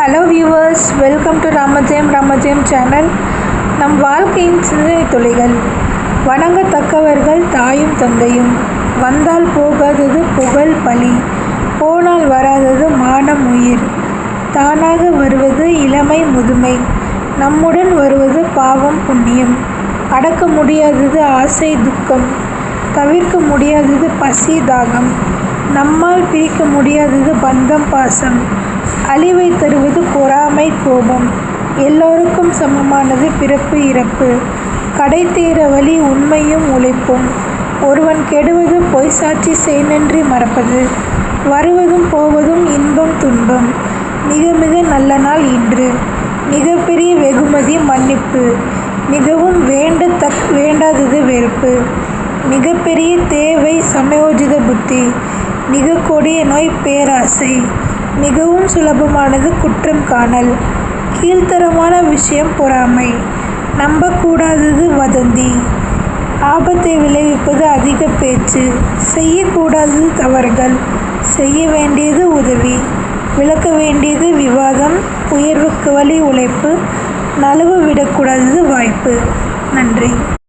Hello viewers welcome to Ramajayam Ramajayam channel நம் வாழ்க்கையின் சிந்தனை துளைகள். வணங்கத்தக்கவர்கள் தாயும் தந்தையும். வந்தால் போகாதது புகழ் பழி போனால் வராதது மானம் உயிர். தானாக வருவது இளமை முதுமை. நம்முடன் வருவது பாவம் புண்ணியம். அடக்க முடியாதது ஆசை துக்கம். தவிர்க்க முடியாதது பசி தாகம். நம்மால் பிரிக்க முடியாதது பந்தம் பாசம். அழிவை தருவது பொறாமை கோபம். எல்லோருக்கும் சமமானது பிறப்பு இறப்பு. கடை தேர வழி உண்மையும் உழைப்பும். ஒருவன் கெடுவது பொய் சாட்சி செய்நன்றி மறப்பது. வருவதும் போவதும் இன்பம் துன்பம். மிக மிக நல்ல நாள் இன்று. மிகப்பெரிய வெகுமதி மன்னிப்பு. மிகவும் வேண்டத்தக் வேண்டாதது வெறுப்பு. மிகப்பெரிய தேவை சமயோஜித புத்தி. மிக கொடிய நோய் பேராசை. மிகவும் சுலபமானது குற்றம் காணல். கீழ்த்தரமான விஷயம் பொறாமை. நம்பக்கூடாதது வதந்தி. ஆபத்தை விளைவிப்பது அதிக பேச்சு. செய்யக்கூடாதது தவறுகள். செய்ய வேண்டியது உதவி. விளக்க வேண்டியது விவாதம். உயர்வுக்கு வழி உழைப்பு. நழுவ விடக்கூடாதது வாய்ப்பு. நன்றி.